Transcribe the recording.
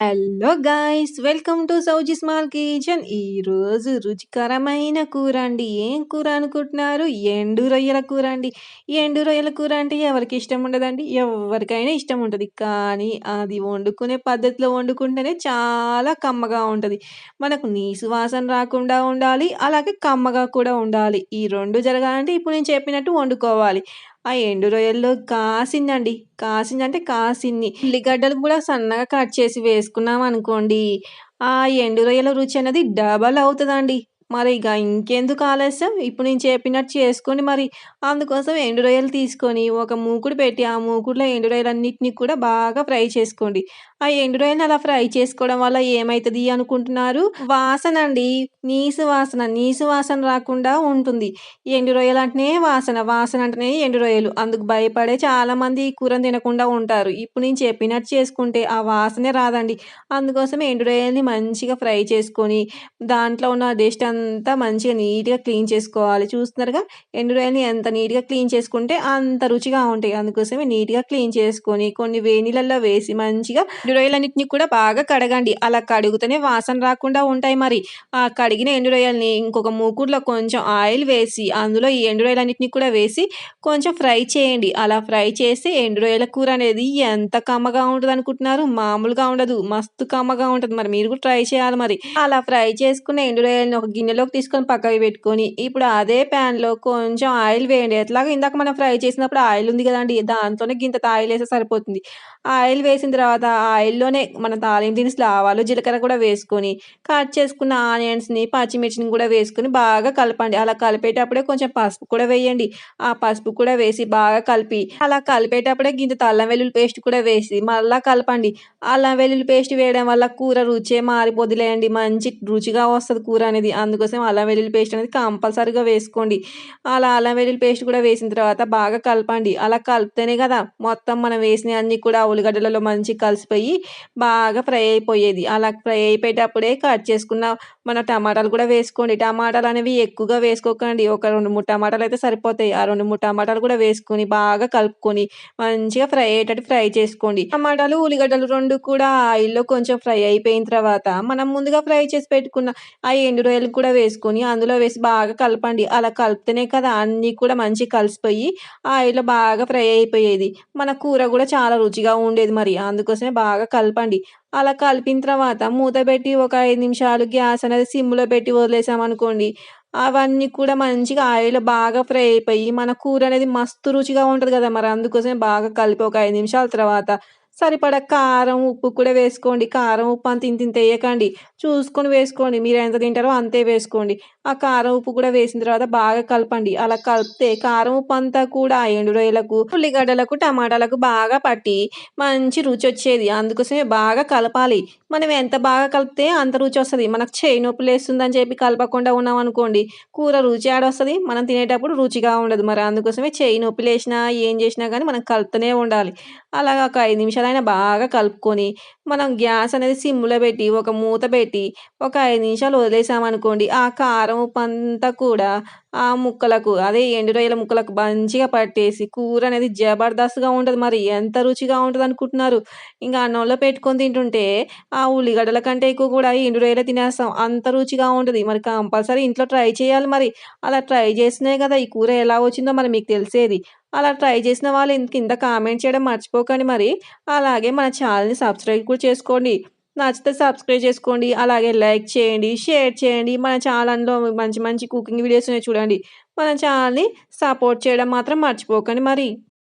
Hello guys welcome to Sowji small kitchen. ఈరోజు రుచికరమైన కూర అండి. ఏం కూర అనుకుంటున్నారు? ఎండు రొయ్యల కూర అండి. ఎండు రొయ్యల కూర అంటే ఎవరికి ఇష్టం ఉండదండి? ఎవరికైనా ఇష్టం ఉంటుంది. కానీ అది వండుకునే పద్ధతిలో వండుకుంటేనే చాలా కమ్మగా ఉంటుంది. మనకు నీసు వాసన రాకుండా ఉండాలి అలాగే కమ్మగా కూడా ఉండాలి. ఈ రెండు జరగాలంటే ఇప్పుడు నేను చెప్పినట్టు వండుకోవాలి. ఆ ఎండు రొయ్యల్లో కాసిందండి. కాసిందంటే కాసింది ఉల్లిగడ్డలు కూడా సన్నగా కట్ చేసి వేసుకున్నాం అనుకోండి ఆ ఎండు రొయ్యల రుచి అనేది డబల్ అవుతుందండి. మరి ఇక ఇంకెందుకు ఆలస్యం? ఇప్పుడు నేను చెప్పినట్టు చేసుకోండి మరి అందుకోసం ఎండు రొయ్యలు తీసుకొని ఒక మూకుడు పెట్టి ఆ మూకుడులో ఎండు రొయ్యలన్నిటిని కూడా బాగా ఫ్రై చేసుకోండి. ఆ ఎండు రొయ్యలు అలా ఫ్రై చేసుకోవడం వల్ల ఏమవుతుంది అనుకుంటున్నారు? వాసన అండి నీసు వాసన. నీసు వాసన రాకుండా ఉంటుంది. ఎండు రొయ్యలు అంటేనే వాసన. వాసన అంటేనే ఎండు రొయ్యలు అందుకు భయపడే చాలామంది కూరను తినకుండా ఉంటారు. ఇప్పుడు నేను చెప్పినట్టు చేసుకుంటే ఆ వాసనే రాదండి. అందుకోసం ఎండు రొయ్యల్ని మంచిగా ఫ్రై చేసుకొని దాంట్లో ఉన్న డస్ట్ అంతా మంచిగా నీట్గా క్లీన్ చేసుకోవాలి. చూస్తున్నారుగా ఎండు ఎంత నీట్గా క్లీన్ చేసుకుంటే అంత రుచిగా ఉంటాయి. అందుకోసమే నీట్గా క్లీన్ చేసుకొని కొన్ని వేణిలల్లో వేసి మంచిగా రొయ్యలన్నింటినీ కూడా బాగా కడగండి. అలా కడుగుతూనే వాసన రాకుండా ఉంటాయి మరి. ఆ కడిగిన ఎండు ఇంకొక మూకుడులో కొంచెం ఆయిల్ వేసి అందులో ఈ ఎండురొయ్యలన్నింటినీ కూడా వేసి కొంచెం ఫ్రై చేయండి. అలా ఫ్రై చేసి ఎండు రొయ్యల కూర అనేది ఎంత కమ్మగా ఉంటుంది అనుకుంటున్నారు? మామూలుగా ఉండదు. మస్తు కమ్మగా ఉంటుంది. మరి మీరు కూడా ట్రై చేయాలి మరి. అలా ఫ్రై చేసుకున్న ఎండు ఒక ఒక గిన్నెలోకి తీసుకొని పక్కకి పెట్టుకొని ఇప్పుడు అదే ప్యాన్లో కొంచెం ఆయిల్ వేయండి. ఎట్లాగో ఇందాక మనం ఫ్రై చేసినప్పుడు ఆయిల్ ఉంది కదండి దాంతోనే గింత ఆయిల్ వేస్తే సరిపోతుంది. ఆయిల్ వేసిన తర్వాత ఆయిల్లోనే మన తాలింపు దినుసులు ఆవాలు జీలకర్ర కూడా వేసుకొని కట్ చేసుకున్న ఆనియన్స్ని పచ్చిమిర్చిని కూడా వేసుకొని బాగా కలపండి. అలా కలిపేటప్పుడే కొంచెం పసుపు కూడా వేయండి. ఆ పసుపు కూడా వేసి బాగా కలిపి అలా కలిపేటప్పుడే గింత అల్లం వెల్లుల్లి పేస్ట్ కూడా వేసి మళ్ళీ కలపండి. అల్లం వెల్లుల్లి పేస్ట్ వేయడం వల్ల కూర రుచే మారిపోదిలేయండి మంచి రుచిగా వస్తుంది కూర అనేది. అందుకోసం అల్లం వెల్లుల్లి పేస్ట్ అనేది కంపల్సరీగా వేసుకోండి. అలా అల్లం వెల్లుల్లి పేస్ట్ కూడా వేసిన తర్వాత బాగా కలపండి. అలా కలిపితేనే కదా మొత్తం మనం వేసిన అన్ని కూడా ఉల్లిగడ్డలలో మంచి కలిసిపోయి బాగా ఫ్రై అయిపోయేది. అలా ఫ్రై అయిపోయేటప్పుడే కట్ చేసుకున్న మన టమాటాలు కూడా వేసుకోండి. టమాటాలు అనేవి ఎక్కువగా వేసుకోకండి. ఒక రెండు మూడు టమాటాలు అయితే సరిపోతాయి. ఆ రెండు మూడు టమాటాలు కూడా వేసుకొని బాగా కలుపుకొని మంచిగా ఫ్రై అయ్యేటట్టు ఫ్రై చేసుకోండి. టమాటాలు ఉల్లిగడ్డలు రెండు కూడా ఆయిల్లో కొంచెం ఫ్రై అయిపోయిన తర్వాత మనం ముందుగా ఫ్రై చేసి పెట్టుకున్న ఆ ఎండు రొయ్యలు కూడా వేసుకొని అందులో వేసి బాగా కలపండి. అలా కలిపితేనే కదా అన్నీ కూడా మంచిగా కలిసిపోయి ఆయిల్లో బాగా ఫ్రై అయిపోయేది. మన కూర కూడా చాలా రుచిగా ఉండేది మరి. అందుకోసమే బాగా కలపండి. అలా కలిపిన తర్వాత మూత పెట్టి ఒక ఐదు నిమిషాలు గ్యాస్ అనేది సిమ్లో పెట్టి వదిలేసామనుకోండి అవన్నీ కూడా మంచిగా ఆయిల్ బాగా ఫ్రై అయిపోయి మన కూర అనేది మస్తు రుచిగా ఉంటుంది కదా మరి. అందుకోసమే బాగా కలిపి ఒక ఐదు నిమిషాల తర్వాత సరిపడా కారం ఉప్పు కూడా వేసుకోండి. కారం ఉప్పు అంత ఇంత ఇంత వేయకండి. చూసుకొని వేసుకోండి. మీరు ఎంత తింటారో అంతే వేసుకోండి. ఆ కారం ఉప్పు కూడా వేసిన తర్వాత బాగా కలపండి. అలా కలిపితే కారం ఉప్పు అంతా కూడా ఎండు రొయ్యలకు ఉల్లిగడ్డలకు టమాటాలకు బాగా పట్టి మంచి రుచి వచ్చేది. అందుకోసమే బాగా కలపాలి. మనం ఎంత బాగా కలిపితే అంత రుచి వస్తుంది. మనకు చేయి నొప్పి వేస్తుందని చెప్పి కలపకుండా ఉన్నాం అనుకోండి కూర రుచి ఆడొస్తుంది మనం తినేటప్పుడు రుచిగా ఉండదు. మరి అందుకోసమే చేయి నొప్పి లేసినా ఏం చేసినా కానీ మనం కలుపుతూనే ఉండాలి. అలాగ ఒక ఐదు నిమిషాలు నిమిషాలైనా బాగా కలుపుకొని మనం గ్యాస్ అనేది సిమ్లో పెట్టి ఒక మూత పెట్టి ఒక ఐదు నిమిషాలు వదిలేసామనుకోండి ఆ కారం ఉప్పు అంతా కూడా ఆ ముక్కలకు అదే ఎండు రొయ్యల ముక్కలకు మంచిగా పట్టేసి కూర అనేది జబర్దస్త్గా ఉంటుంది మరి. ఎంత రుచిగా ఉంటుంది అనుకుంటున్నారు? ఇంకా అన్నంలో పెట్టుకొని తింటుంటే ఆ ఉల్లిగడ్డల కంటే ఎక్కువ కూడా ఎండు రొయ్యలు తినేస్తాం. అంత రుచిగా ఉంటుంది. మరి కంపల్సరీ ఇంట్లో ట్రై చేయాలి మరి. అలా ట్రై చేసినే కదా ఈ కూర ఎలా వచ్చిందో మరి మీకు తెలిసేది. అలా ట్రై చేసిన వాళ్ళు కింద కామెంట్ చేయడం మర్చిపోకండి మరి. అలాగే మన ఛానల్ని సబ్స్క్రైబ్ కూడా చేసుకోండి. నచ్చితే సబ్స్క్రైబ్ చేసుకోండి అలాగే లైక్ చేయండి షేర్ చేయండి. మన ఛానల్లో మంచి మంచి కుకింగ్ వీడియోస్ చూడండి. మన ఛానల్ని సపోర్ట్ చేయడం మాత్రం మర్చిపోకండి మరి.